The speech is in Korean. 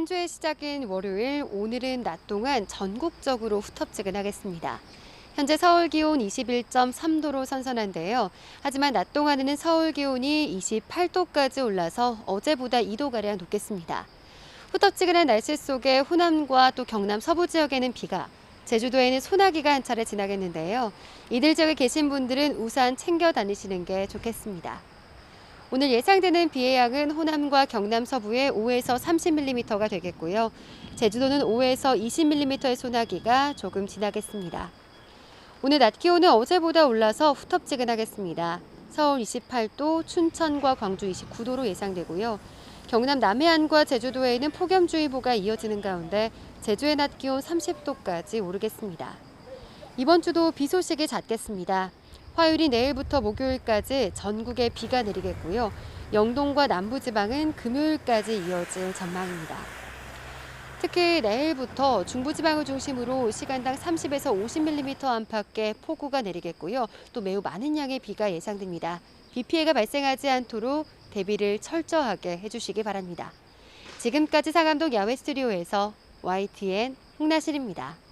한 주의 시작인 월요일, 오늘은 낮 동안 전국적으로 후텁지근하겠습니다. 현재 서울 기온 21.3도로 선선한데요. 하지만 낮 동안에는 서울 기온이 28도까지 올라서 어제보다 2도가량 높겠습니다. 후텁지근한 날씨 속에 호남과 또 경남 서부 지역에는 비가, 제주도에는 소나기가 한 차례 지나겠는데요. 이들 지역에 계신 분들은 우산 챙겨 다니시는 게 좋겠습니다. 오늘 예상되는 비의 양은 호남과 경남 서부에 5에서 30mm가 되겠고요. 제주도는 5에서 20mm의 소나기가 조금 지나겠습니다. 오늘 낮 기온은 어제보다 올라서 후텁지근하겠습니다. 서울 28도, 춘천과 광주 29도로 예상되고요. 경남 남해안과 제주도에는 폭염주의보가 이어지는 가운데 제주의 낮 기온 30도까지 오르겠습니다. 이번 주도 비 소식이 잦겠습니다. 화요일이 내일부터 목요일까지 전국에 비가 내리겠고요. 영동과 남부지방은 금요일까지 이어질 전망입니다. 특히 내일부터 중부지방을 중심으로 시간당 30에서 50mm 안팎의 폭우가 내리겠고요. 또 매우 많은 양의 비가 예상됩니다. 비 피해가 발생하지 않도록 대비를 철저하게 해주시기 바랍니다. 지금까지 상암동 야외 스튜디오에서 YTN 홍나실입니다.